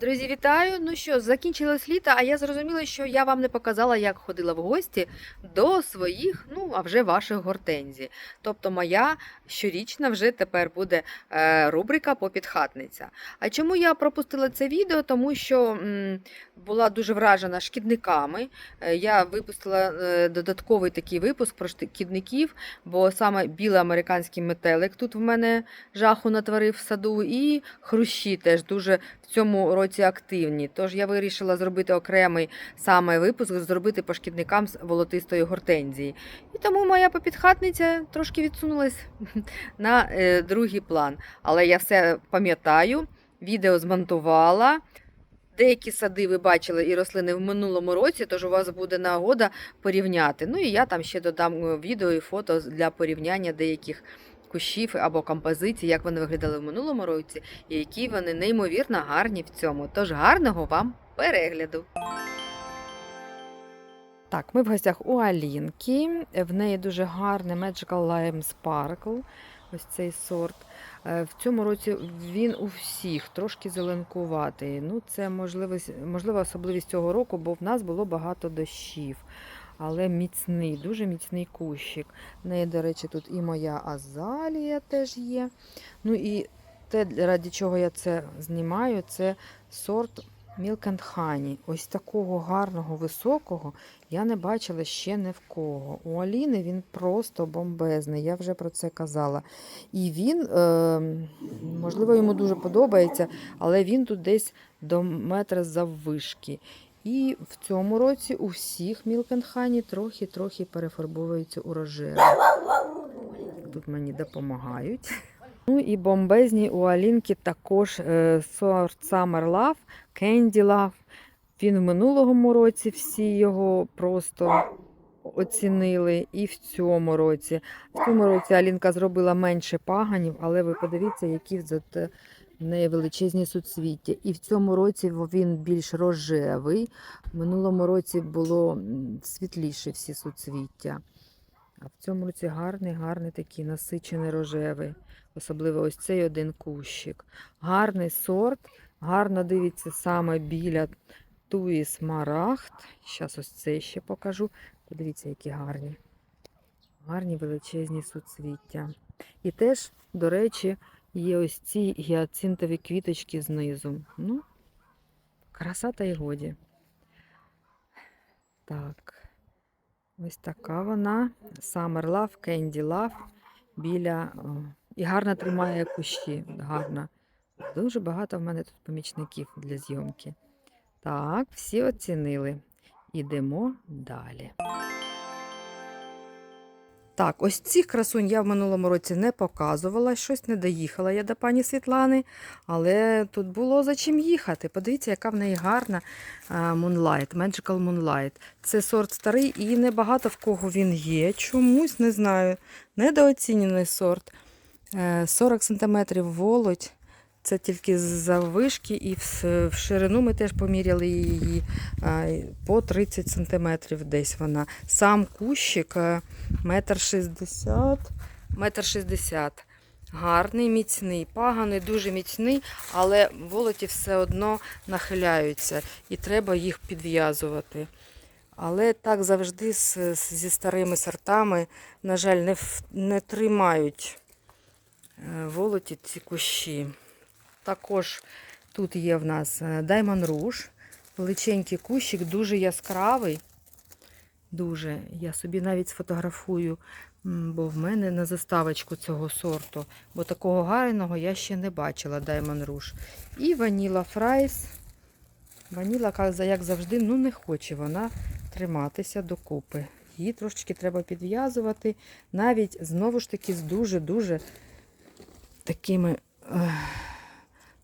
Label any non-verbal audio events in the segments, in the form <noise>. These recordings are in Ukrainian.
Друзі, вітаю! Ну що, закінчилось літо, а я зрозуміла, що я вам не показала, як ходила в гості до своїх, ну а вже ваших гортензій. Тобто моя щорічна вже тепер буде е, рубрика Попідхатниця. А чому я пропустила це відео? Тому що м, була дуже вражена шкідниками. Е, я випустила е, додатковий такий випуск про шкідників, бо саме білий американський метелик тут в мене жаху натворив в саду, і хрущі теж дуже в цьому році активні. Тож я вирішила зробити окремий саме випуск, зробити по шкідникам з волотистої гортензії. І тому моя попідхатниця трошки відсунулась <laughs> на е, другий план. Але я все пам'ятаю, відео змонтувала. Деякі сади ви бачили і рослини в минулому році, тож у вас буде нагода порівняти. Ну і я там ще додам е, відео і фото для порівняння деяких кущів або композицій, як вони виглядали в минулому році, і які вони неймовірно гарні в цьому. Тож гарного вам перегляду! Так, ми в гостях у Алінки. В неї дуже гарний Magical Lime Sparkle. Ось цей сорт. Е, В цьому році він у всіх трошки зеленкуватий. Ну, це можливість, можлива особливість цього року, бо в нас було багато дощів. Але міцний, дуже міцний кущик. В неї, до речі, тут і моя азалія теж є. Ну і те, раді чого я це знімаю, це сорт Milk and Honey. Ось такого гарного, високого я не бачила ще ні в кого. У Аліни він просто бомбезний, я вже про це казала. І він, е, можливо, йому дуже подобається, але він тут десь до метра заввишки. І в цьому році у всіх Honey трохи-трохи перефарбовуються у. Тут мені допомагають. Ну і бомбезні у Алінки також е, сорт Summer Love, Candy Love. Він в минулому році всі його просто оцінили. І в цьому році. В цьому році Алінка зробила менше паганів, але ви подивіться, які зате неї величезні суцвіття. І в цьому році він більш рожевий. В минулому році було світліше всі суцвіття. А в цьому році гарний, гарний такий насичений рожевий. Особливо ось цей один кущик. Гарний сорт, гарно дивиться саме біля туї смарагд. Зараз ось цей ще покажу. Подивіться, які гарні. Гарні величезні суцвіття. І теж, до речі, є ось ці гіацинтові квіточки знизу. Ну, краса та й годі. Так. Ось така вона. Summer Love, Candy Love біля. І гарно тримає кущі. Гарно. Дуже багато в мене тут помічників для зйомки. Так, всі оцінили. Ідемо далі. Так, ось цих красунь я в минулому році не показувала, щось не доїхала я до пані Світлани, але тут було за чим їхати. Подивіться, яка в неї гарна Moonlight, Magical Moonlight. Це сорт старий і небагато в кого він є. Чомусь не знаю. Недооцінений сорт. Е, 40 см волоть. Це тільки з заввишки і в ширину ми теж поміряли її по 30 см десь вона. Сам кущик е, метр шістдесят, метр шістдесят. Гарний, міцний, паганий, дуже міцний, але волоті все одно нахиляються і треба їх підв'язувати. Але так завжди з- зі старими сортами, на жаль, не, не тримають е, волоті ці кущі. Також тут є в нас е, Diamond Rouge, величенький кущик, дуже яскравий. Дуже. Я собі навіть сфотографую, бо в мене на заставочку цього сорту. Бо такого гарного я ще не бачила Diamond Rouge. І Vanilla Fries. Ваніла, як завжди, ну не хоче вона триматися докупи. Її трошечки треба підв'язувати. Навіть знову ж таки з дуже-дуже такими. ех,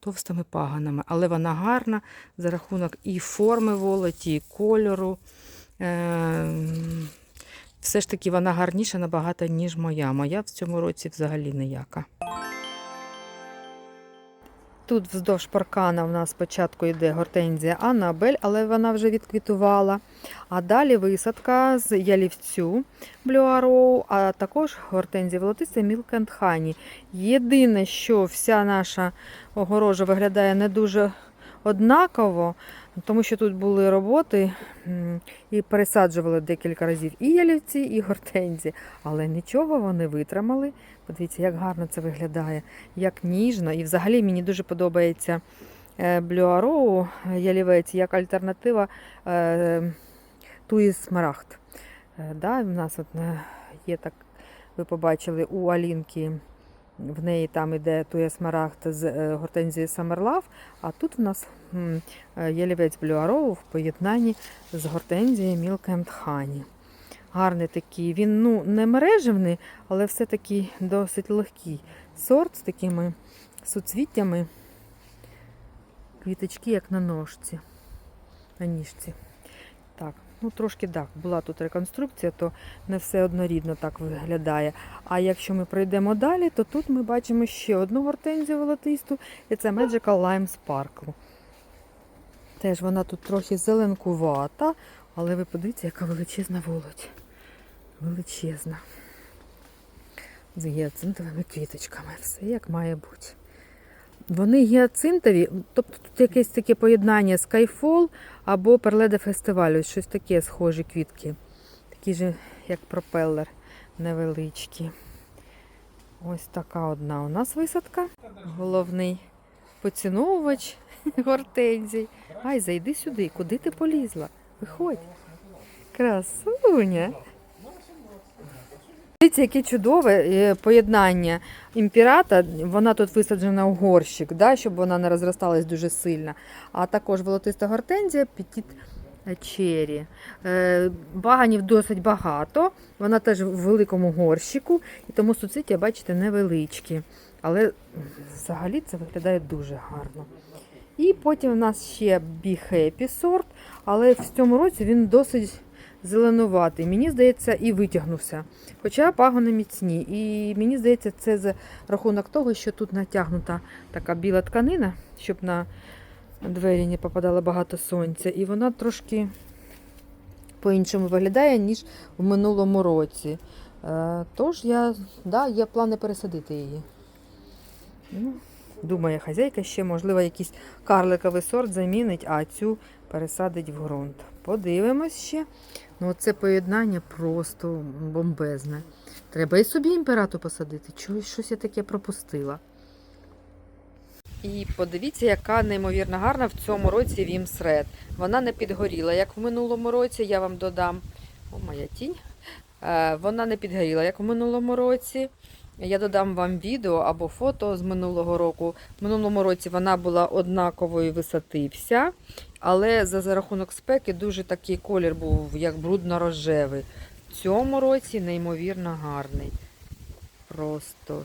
товстими паганами, але вона гарна за рахунок і форми волоті, і кольору. Ем, Все ж таки вона гарніша набагато, ніж моя. Моя в цьому році взагалі ніяка. Тут вздовж паркана у нас спочатку йде гортензія Анабель, але вона вже відквітувала. А далі висадка з ялівцю Блюароу, а також гортензія волотиця Milk and Honey. Єдине, що вся наша огорожа виглядає не дуже однаково, тому що тут були роботи і пересаджували декілька разів і ялівці, і гортензії. Але нічого вони витримали. Подивіться, як гарно це виглядає, як ніжно. І взагалі мені дуже подобається блюароу ялівець як альтернатива е, туї смарагд. Е, Да, в нас от е, є так, ви побачили у Алінки. В неї там іде туя смарагд з е, гортензії Самерлав, а тут в нас е, ялівець блюароу в поєднанні з гортензією and Honey. Гарний такий. Він ну, не мережевний, але все-таки досить легкий сорт з такими суцвіттями. Квіточки, як на ножці, на ніжці. Ну трошки так, була тут реконструкція, то не все однорідно так виглядає. А якщо ми пройдемо далі, то тут ми бачимо ще одну гортензію волотисту, і це Magical Lime Sparkle. Теж вона тут трохи зеленкувата, але ви подивіться, яка величезна волоть. Величезна. З гіацинтовими квіточками. Все як має бути. Вони гіацинтові, тобто тут якесь таке поєднання Skyfall або Перледе фестивалю, щось таке схожі квітки. Такі ж, як пропелер невеличкі. Ось така одна у нас висадка. Головний поціновувач <laughs> гортензій. Ай, зайди сюди, куди ти полізла? Виходь. Красуня. Дивіться, яке чудове е, поєднання імпірата. Вона тут висаджена у горщик, да, щоб вона не розросталась дуже сильно. А також волотиста гортензія, петіт чері. Е, Баганів досить багато. Вона теж в великому горщику, і тому суциття, бачите, невеличкі. Але взагалі це виглядає дуже гарно. І потім у нас ще Happy сорт, але в цьому році він досить зеленуватий. Мені здається, і витягнувся. Хоча пагони міцні. І мені здається, це за рахунок того, що тут натягнута така біла тканина, щоб на двері не попадало багато сонця. І вона трошки по-іншому виглядає, ніж в минулому році. Е, Тож я, да, є плани пересадити її. Ну, думає хазяйка, ще, можливо, якийсь карликовий сорт замінить, а цю пересадить в ґрунт. Подивимось ще. Ну, це поєднання просто бомбезне. Треба і собі імперату посадити. Чогось щось я таке пропустила. І подивіться, яка неймовірно гарна в цьому році Вімсред. Вона не підгоріла, як в минулому році. Я вам додам. О, моя тінь. Е, Вона не підгоріла, як в минулому році. Я додам вам відео або фото з минулого року. В минулому році вона була однакової висоти вся, але за, за рахунок спеки дуже такий колір був, як брудно-рожевий. В цьому році неймовірно гарний. Просто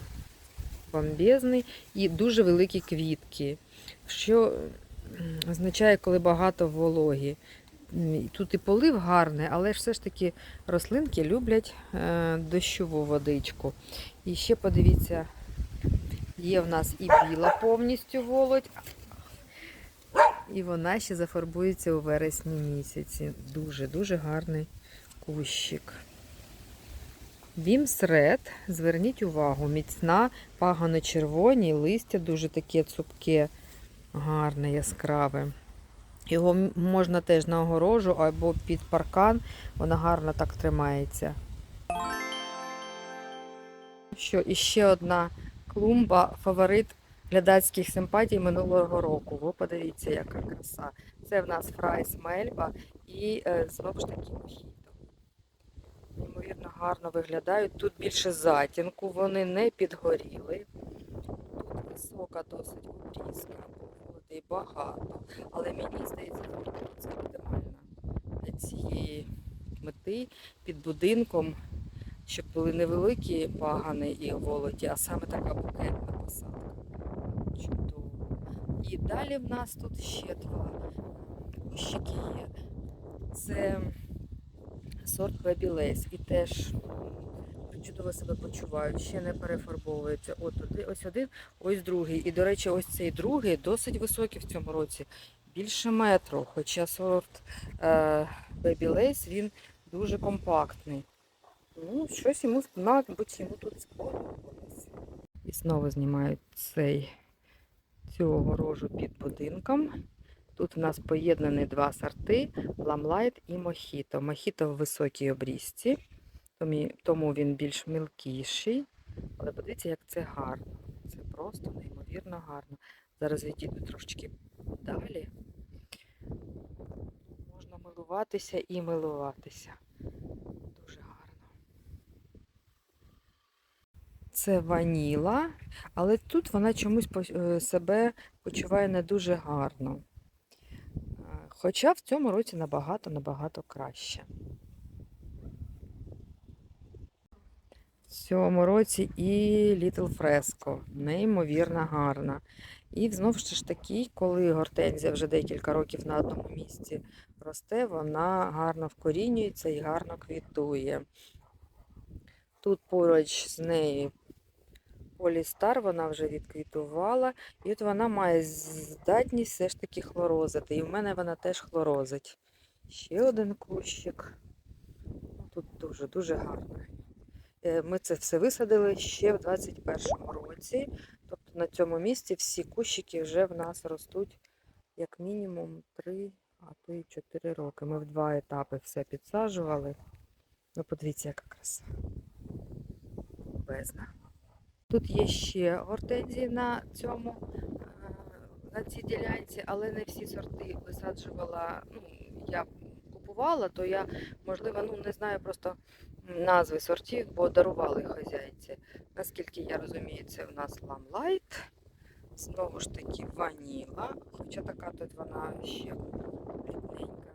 бомбезний і дуже великі квітки, що означає, коли багато вологі. Тут і полив гарний, але ж все ж таки рослинки люблять е, дощову водичку. І ще подивіться, є в нас і біла повністю володь, і вона ще зафарбується у вересні місяці. Дуже-дуже гарний кущик. Вімсред, зверніть увагу, міцна, пагано-червоні, листя дуже таке цупке, гарне, яскраве. Його можна теж на огорожу або під паркан, вона гарно так тримається. Що і ще одна клумба, фаворит глядацьких симпатій минулого року. Ви подивіться, яка краса. Це в нас фрайс Мельба і е, знову ж таки мохіто. Неймовірно гарно виглядають. Тут більше затінку, вони не підгоріли. Тут висока досить обрізка, багато. Але мені здається, це оптимально для цієї мети під будинком, щоб були невеликі пагани і волоті, а саме така букетна посадка. Чудово. І далі в нас тут ще два кущики є. Це сорт Lace і теж чудово себе почувають, ще не перефарбовуються. От ось один, ось другий. І, до речі, ось цей другий досить високий в цьому році, більше метру. Хоча сорт е, Baby Lace, він дуже компактний. Ну, щось йому, мабуть, йому тут сподобалось. І знову знімають цей, цю огорожу під будинком. Тут у нас поєднані два сорти ламлайт і мохіто. Мохіто в високій обрізці, тому- він більш мілкіший. Але подивіться, як це гарно. Це просто неймовірно гарно. Зараз відійду трошечки далі. Можна милуватися і милуватися. Дуже гарно. Це ваніла, але тут вона чомусь е, себе почуває не дуже гарно. Е, Хоча в цьому році набагато-набагато краще. Цьому році і Little Fresco, неймовірно гарна. І знову ж таки, коли гортензія вже декілька років на одному місці росте, вона гарно вкорінюється і гарно квітує. Тут поруч з нею Полістар, вона вже відквітувала, і от вона має здатність все ж таки хлорозити. І в мене вона теж хлорозить. Ще один кущик. Тут дуже-дуже гарно. Е, Ми це все висадили ще в 21-му році. Тобто на цьому місці всі кущики вже в нас ростуть як мінімум 3, а то й 4 роки. Ми в два етапи все підсаджували. Ну, подивіться, яка краса. Безна. Тут є ще гортензії на цьому, е, на цій ділянці, але не всі сорти висаджувала. Ну, я купувала, то я, можливо, ну не знаю просто назви сортів, бо дарували хазяйці. Наскільки я розумію, це в нас ламлайт. Знову ж таки ваніла, хоча така тут вона ще блідненька.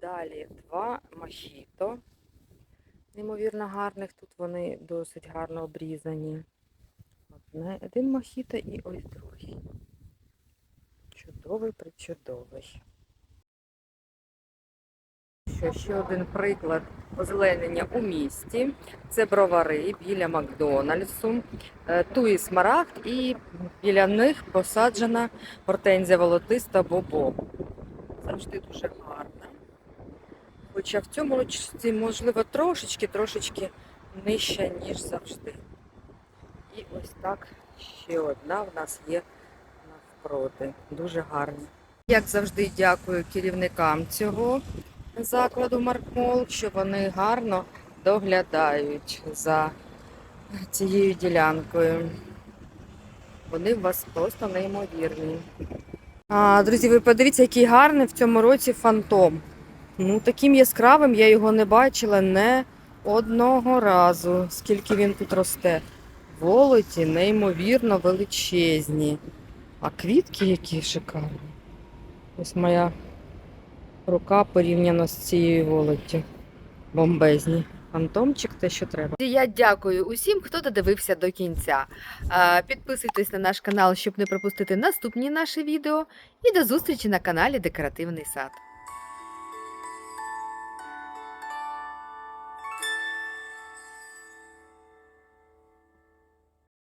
Далі два мохіто. Неймовірно гарних, тут вони досить гарно обрізані. Одне, один мохіто і ось другий. Чудовий, причудовий. Що ще один приклад озеленення у місті. Це бровари біля Макдональдсу. Е, Туї смарагд і біля них посаджена гортензія волотиста бобо. Завжди дуже гарна. Хоча в цьому році, можливо, трошечки, трошечки нижча, ніж завжди. І ось так ще одна в нас є навпроти. Дуже гарні. Як завжди, дякую керівникам цього закладу Маркмол, що вони гарно доглядають за цією ділянкою. Вони у вас просто неймовірні. А, друзі, ви подивіться, який гарний в цьому році фантом. Ну, таким яскравим я його не бачила не одного разу, скільки він тут росте. Волоті неймовірно величезні. А квітки які шикарні. Ось моя рука порівняно з цією волоттю. Бомбезні. Фантомчик те, що треба. Я дякую усім, хто додивився до кінця. Підписуйтесь на наш канал, щоб не пропустити наступні наші відео. І до зустрічі на каналі Декоративний сад.